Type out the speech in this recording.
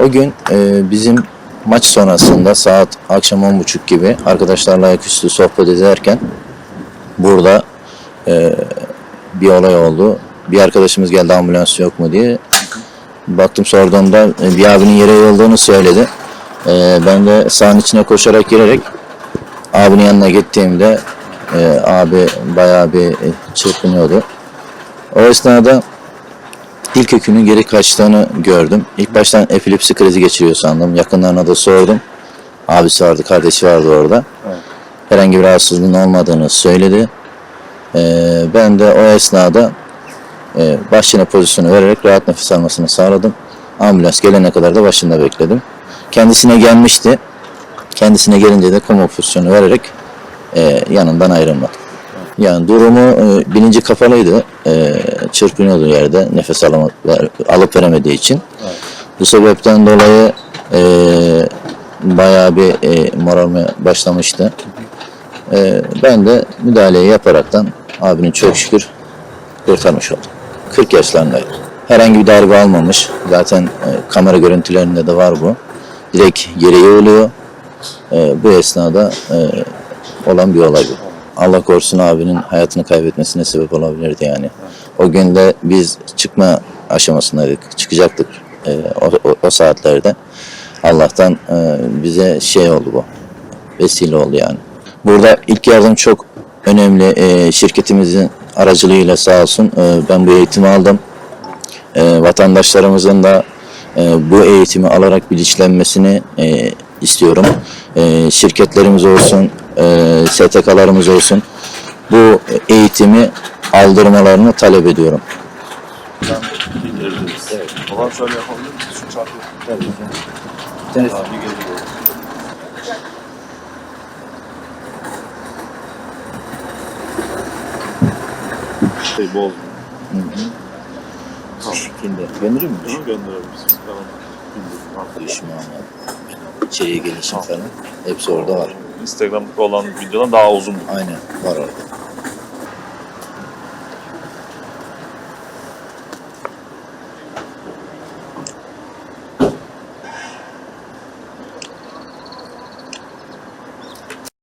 O gün e, bizim maç sonrasında saat akşam 10.30 gibi arkadaşlarla ayaküstü sohbet ederken burada e, bir olay oldu. Bir arkadaşımız geldi ambulans yok mu diye. Baktım sorduğumda e, bir abinin yere olduğunu söyledi. E, ben de sahanın içine koşarak girerek abinin yanına gittiğimde e, abi bayağı bir e, çırpınıyordu. O esnada ilk ökünün geri kaçtığını gördüm. İlk baştan epilepsi krizi geçiriyor sandım. Yakınlarına da sordum. Abisi vardı, kardeşi vardı orada. Herhangi bir rahatsızlığın olmadığını söyledi. Ee, ben de o esnada e, başına pozisyonu vererek rahat nefes almasını sağladım. Ambulans gelene kadar da başında bekledim. Kendisine gelmişti. Kendisine gelince de koma pozisyonu vererek e, yanından ayrılmadım. Yani durumu e, bilinci kapalıydı. E, çırpınıyordu yerde nefes alama, alıp veremediği için. Bu sebepten dolayı e, bayağı bir e, morarmaya başlamıştı. E, ben de müdahaleyi yaparaktan abinin çok şükür kurtarmış oldum. 40 yaşlarındaydı. Herhangi bir darbe almamış. Zaten e, kamera görüntülerinde de var bu. Direkt yere yığılıyor. E, bu esnada e, olan bir olay bu. Allah korusun abinin hayatını kaybetmesine sebep olabilirdi yani. O gün de biz çıkma aşamasındaydık. Çıkacaktık e, o, o, o saatlerde. Allah'tan e, bize şey oldu bu. Vesile oldu yani. Burada ilk yardım çok önemli. E, şirketimizin aracılığıyla sağ olsun e, ben bu eğitimi aldım. E, vatandaşlarımızın da e, bu eğitimi alarak bilinçlenmesini e, istiyorum. E, şirketlerimiz olsun, e, STK'larımız olsun bu eğitimi aldırmalarını talep ediyorum. Evet. Babam şöyle yapabilir misin? Şu çarpı. Abi geliyor. Şey bozdu. Şimdi gönderir mi? Bunu gönderebilirsin. Tamam. Anladım. İçeriye gelişim falan. Hepsi orada var. Instagram'da olan videodan daha uzun. Aynen var orada.